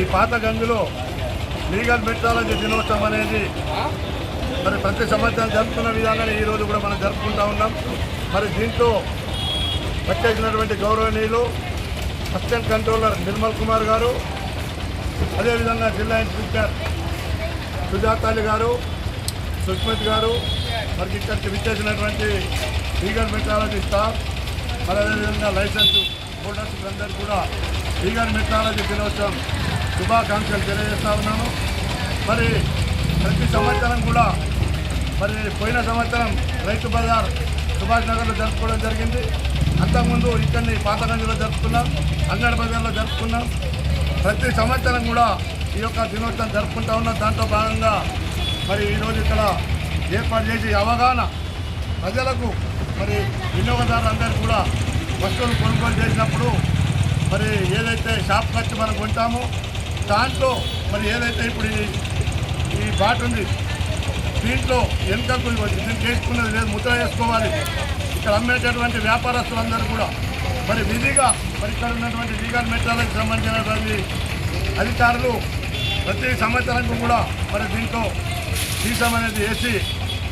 ఈ పాత గంగులో legal metrology దినోత్సవం అనేది మరి ప్రతి సంవత్సరం జరుపుకున్న విధానాన్ని ఈరోజు కూడా మనం జరుపుకుంటూ ఉన్నాం. మరి దీంతో వచ్చేసినటువంటి గౌరవనీయులు అసిస్టెంట్ కంట్రోలర్ నిర్మల్ కుమార్ గారు అదేవిధంగా జిల్లా ఇన్స్పెక్టర్ సుజాతాలి గారు సుష్మిత్ గారు మరి ఇక్కడికి విచ్చేసినటువంటి లీగల్ మెట్రాలజీ స్టాఫ్ మరి అదేవిధంగా లైసెన్స్ హోల్డర్స్ అందరూ కూడా లీగల్ మెట్రాలజీ దినోత్సవం శుభాకాంక్షలు తెలియజేస్తా ఉన్నాను. మరి ప్రతి సంవత్సరం కూడా మరి పోయిన సంవత్సరం రైతు బజార్ సుభాష్ నగర్లో జరుపుకోవడం జరిగింది. అంతకుముందు ఇక్కడిని పాతగంజలో జరుపుకున్నాం అంగడి బజార్లో జరుపుకున్నాం. ప్రతి సంవత్సరం కూడా ఈ యొక్క దినోత్సవం జరుపుకుంటా ఉన్నాం. దాంట్లో భాగంగా మరి ఈరోజు ఇక్కడ ఏర్పాటు చేసి అవగాహన ప్రజలకు మరి వినియోగదారులందరూ కూడా వస్తువులు కొనుగోలు చేసినప్పుడు మరి ఏదైతే షాప్ ఖర్చు మనం కొంటామో దాంట్లో మరి ఏదైతే ఇప్పుడు ఈ బాట ఉంది దీంట్లో వెనుకకు దీనికి చేసుకున్నది లేదు ముద్ర వేసుకోవాలి. ఇక్కడ అమ్మేటటువంటి వ్యాపారస్తులందరూ కూడా మరి విధిగా మరి ఇక్కడ ఉన్నటువంటి లీగల్ మెట్రాలకు సంబంధించినటువంటి అధికారులు ప్రతి సంవత్సరానికి కూడా మరి దీంట్లో సీసం అనేది వేసి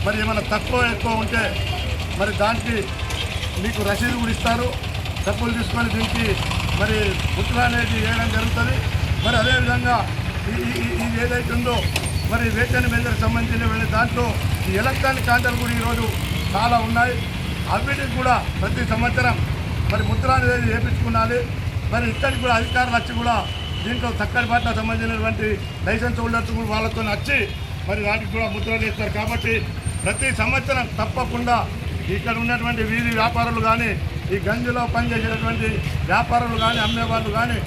మరి ఏమైనా తక్కువ ఎక్కువ ఉంటే మరి దానికి మీకు రసీదు కూడా ఇస్తారు. డబ్బులు తీసుకొని దీనికి మరి ముద్ర అనేది వేయడం జరుగుతుంది. మరి అదేవిధంగా ఈ ఇది ఏదైతే ఉందో మరి వేతన మేరకు సంబంధించిన దాంట్లో ఈ ఎలక్ట్రానిక్ కాంటాలు కూడా ఈరోజు చాలా ఉన్నాయి. అవిటికి కూడా ప్రతి సంవత్సరం మరి ముద్ర అనేది వేయించుకున్నాలి మరి ఇక్కడికి కూడా అధికారులు వచ్చి కూడా దీంట్లో చక్కటి పట్ల సంబంధించినటువంటి లైసెన్స్ హోల్డర్స్ కూడా వాళ్ళతో వచ్చి మరి వాటికి కూడా ముద్రలు వేస్తారు. కాబట్టి ప్రతి సంవత్సరం తప్పకుండా ఇక్కడ ఉన్నటువంటి వీధి వ్యాపారులు కానీ ఈ గంజిలో పనిచేసేటటువంటి వ్యాపారులు కానీ అమ్మేవాళ్ళు కానీ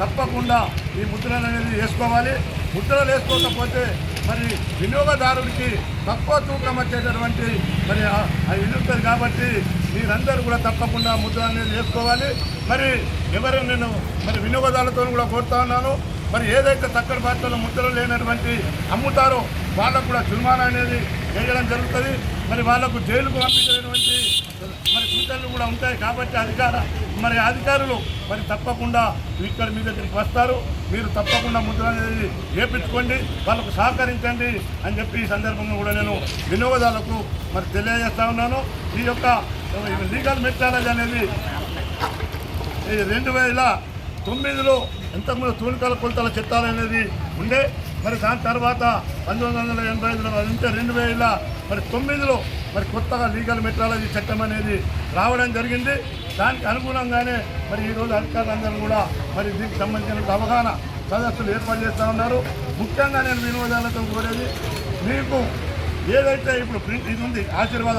తప్పకుండా ఈ ముద్రలు అనేది వేసుకోవాలి. ముద్రలు వేసుకోకపోతే మరి వినియోగదారుడికి తక్కువ తూకం వచ్చేటటువంటి మరి ఆ- అది కాబట్టి మీరందరూ కూడా తప్పకుండా ముద్ర అనేది వేసుకోవాలి. మరి ఎవరు నేను మరి వినియోగదారులతో కూడా కోరుతా ఉన్నాను. మరి ఏదైతే తక్కడ బాటలో ముద్రలు లేనటువంటి అమ్ముతారో వాళ్ళకు కూడా జుర్మానా అనేది వేయడం జరుగుతుంది. మరి వాళ్ళకు జైలుకు పంపించేటువంటి మరి సూచనలు కూడా ఉంటాయి కాబట్టి అధికార మరి అధికారులు మరి తప్పకుండా ఇక్కడ మీ దగ్గరికి వస్తారు. మీరు తప్పకుండా ముద్ర అనేది చేపించుకోండి వాళ్ళకు సహకరించండి అని చెప్పి ఈ సందర్భంగా కూడా నేను వినోదాలకు మరి తెలియజేస్తా ఉన్నాను. ఈ యొక్క లీగల్ మెట్రాలజీ అనేది ఈ రెండు వేల తొమ్మిదిలో ఇంతకుముందు తూనికల కొలతల చట్టాలు అనేది ఉండే మరి దాని తర్వాత పంతొమ్మిది వందల ఎనభై ఐదులో ఉంటే రెండు వేల మరి తొమ్మిదిలో మరి కొత్తగా లీగల్ మెట్రాలజీ చట్టం అనేది రావడం జరిగింది. దానికి అనుగుణంగానే మరి ఈరోజు అధికారులందరూ కూడా మరి దీనికి సంబంధించిన అవగాహన సదస్సులు ఏర్పాటు చేస్తూ ఉన్నారు. ముఖ్యంగా నేను వినోదాలతో కోరేది మీకు ఏదైతే ఇప్పుడు ప్రింట్ ఇది ఉంది ఆశీర్వాద